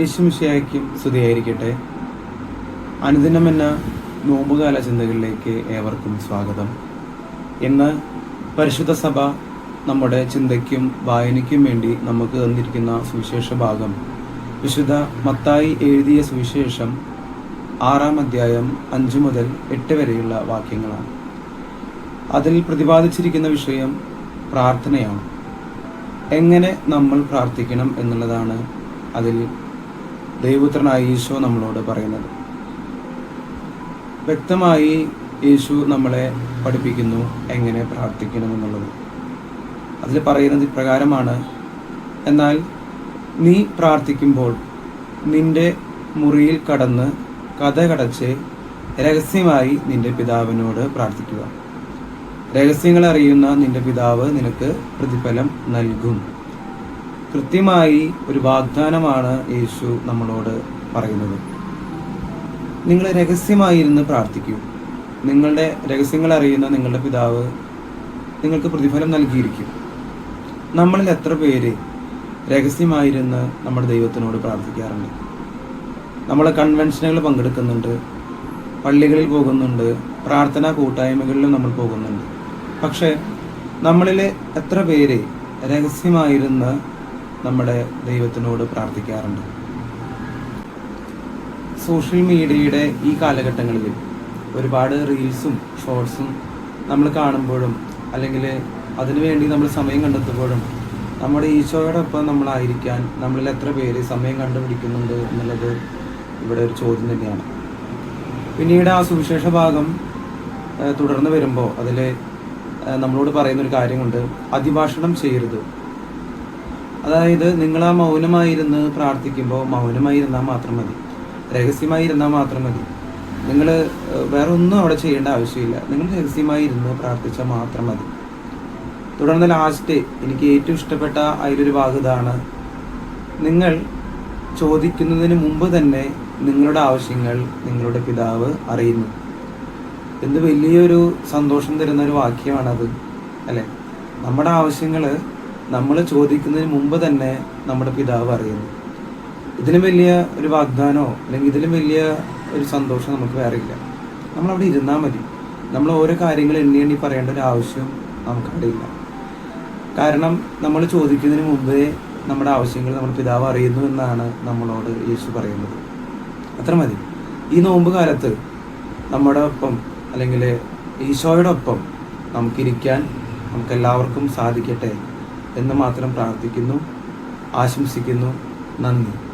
യേശുമിശിയായ്ക്കും സ്തുതിയായിരിക്കട്ടെ. അനുദിനം എന്ന നോമ്പുകാല ചിന്തകളിലേക്ക് ഏവർക്കും സ്വാഗതം. ഇന്ന് പരിശുദ്ധ സഭ നമ്മുടെ ചിന്തയ്ക്കും വായനയ്ക്കും വേണ്ടി നമുക്ക് തന്നിരിക്കുന്ന സുവിശേഷ ഭാഗം വിശുദ്ധ മത്തായി എഴുതിയ സുവിശേഷം ആറാം അധ്യായം അഞ്ച് മുതൽ എട്ട് വരെയുള്ള വാക്യങ്ങളാണ്. അതിൽ പ്രതിപാദിച്ചിരിക്കുന്ന വിഷയം പ്രാർത്ഥനയാണ്. എങ്ങനെ നമ്മൾ പ്രാർത്ഥിക്കണം എന്നുള്ളതാണ് അതിൽ ദൈവപുത്രനായ ഈശോ നമ്മളോട് പറയുന്നത്. വ്യക്തമായി യേശു നമ്മളെ പഠിപ്പിക്കുന്നു എങ്ങനെ പ്രാർത്ഥിക്കണം എന്നുള്ളത്. അതിൽ പറയുന്നത് ഇപ്രകാരമാണ് എന്നാൽ നീ പ്രാർത്ഥിക്കുമ്പോൾ നിന്റെ മുറിയിൽ കടന്ന് കഥ കടച്ച് രഹസ്യമായി നിന്റെ പിതാവിനോട് പ്രാർത്ഥിക്കുക. രഹസ്യങ്ങൾ അറിയുന്ന നിന്റെ പിതാവ് നിനക്ക് പ്രതിഫലം നൽകും. കൃത്യമായി ഒരു വാഗ്ദാനമാണ് യേശു നമ്മളോട് പറയുന്നത്. നിങ്ങൾ രഹസ്യമായിരുന്ന് പ്രാർത്ഥിക്കൂ. നിങ്ങളുടെ രഹസ്യങ്ങൾ അറിയുന്ന നിങ്ങളുടെ പിതാവ് നിങ്ങൾക്ക് പ്രതിഫലം നൽകിയിരിക്കും. നമ്മളിൽ എത്ര പേര് രഹസ്യമായിരുന്ന് നമ്മുടെ ദൈവത്തിനോട് പ്രാർത്ഥിക്കാറുണ്ട്? നമ്മൾ കൺവെൻഷനുകൾ പങ്കെടുക്കുന്നുണ്ട് പള്ളികളിൽ പോകുന്നുണ്ട് പ്രാർത്ഥനാ കൂട്ടായ്മകളിലും നമ്മൾ പോകുന്നുണ്ട്. പക്ഷേ നമ്മളിൽ എത്ര പേര് രഹസ്യമായിരുന്ന് നമ്മുടെ ദൈവത്തിനോട് പ്രാർത്ഥിക്കാറുണ്ട്. സോഷ്യൽ മീഡിയയുടെ ഈ കാലഘട്ടങ്ങളിൽ ഒരുപാട് റീൽസും ഷോർട്സും നമ്മൾ കാണുമ്പോഴും അല്ലെങ്കിൽ അതിനുവേണ്ടി നമ്മൾ സമയം കണ്ടെത്തുമ്പോഴും നമ്മുടെ ഈശോയോടൊപ്പം നമ്മളായിരിക്കാൻ നമ്മളിൽ എത്ര പേര് സമയം കണ്ടുപിടിക്കുന്നുണ്ട് എന്നുള്ളത് ഇവിടെ ഒരു ചോദ്യം തന്നെയാണ്. പിന്നീട് ആ സുവിശേഷ ഭാഗം തുടർന്ന് വരുമ്പോൾ അതിൽ നമ്മളോട് പറയുന്നൊരു കാര്യമുണ്ട്. അതിഭാഷണം ചെയ്യരുത്. അതായത് നിങ്ങൾ ആ മൗനമായിരുന്ന് പ്രാർത്ഥിക്കുമ്പോൾ മൗനമായിരുന്നാൽ മാത്രം മതി. രഹസ്യമായി ഇരുന്നാൽ മാത്രം മതി. നിങ്ങൾ വേറെ ഒന്നും അവിടെ ചെയ്യേണ്ട ആവശ്യമില്ല. നിങ്ങൾ രഹസ്യമായി ഇരുന്ന് പ്രാർത്ഥിച്ചാൽ മാത്രം മതി. തുടർന്ന് ലാസ്റ്റ് എനിക്ക് ഏറ്റവും ഇഷ്ടപ്പെട്ട അതിലൊരു ഭാഗം ഇതാണ് നിങ്ങൾ ചോദിക്കുന്നതിന് മുമ്പ് തന്നെ നിങ്ങളുടെ ആവശ്യങ്ങൾ നിങ്ങളുടെ പിതാവ് അറിയുന്നു. എന്ത് വലിയൊരു സന്തോഷം തരുന്ന ഒരു വാക്യമാണത് അല്ലെ? നമ്മുടെ ആവശ്യങ്ങൾ നമ്മൾ ചോദിക്കുന്നതിന് മുമ്പ് തന്നെ നമ്മുടെ പിതാവ് അറിയുന്നു. ഇതിലും വലിയ ഒരു വാഗ്ദാനമോ അല്ലെങ്കിൽ ഇതിലും വലിയ ഒരു സന്തോഷം നമുക്ക് വേറെ ഇല്ല. നമ്മളവിടെ ഇരുന്നാൽ മതി. നമ്മൾ ഓരോ കാര്യങ്ങൾ എണ്ണി എണ്ണി പറയേണ്ട ഒരു ആവശ്യം നമുക്കവിടെ ഇല്ല. കാരണം നമ്മൾ ചോദിക്കുന്നതിന് മുമ്പേ നമ്മുടെ ആവശ്യങ്ങൾ നമ്മുടെ പിതാവ് അറിയുന്നു എന്നാണ് നമ്മളോട് യേശു പറയുന്നത്. അത്ര മതി. ഈ നോമ്പ് കാലത്ത് നമ്മുടെ ഒപ്പം അല്ലെങ്കിൽ ഈശോയുടെ ഒപ്പം നമുക്കിരിക്കാൻ നമുക്കെല്ലാവർക്കും സാധിക്കട്ടെ. എന്ന് മാത്രം പ്രാർത്ഥിക്കുന്നു. ആശംസിക്കുന്നു. നന്ദി.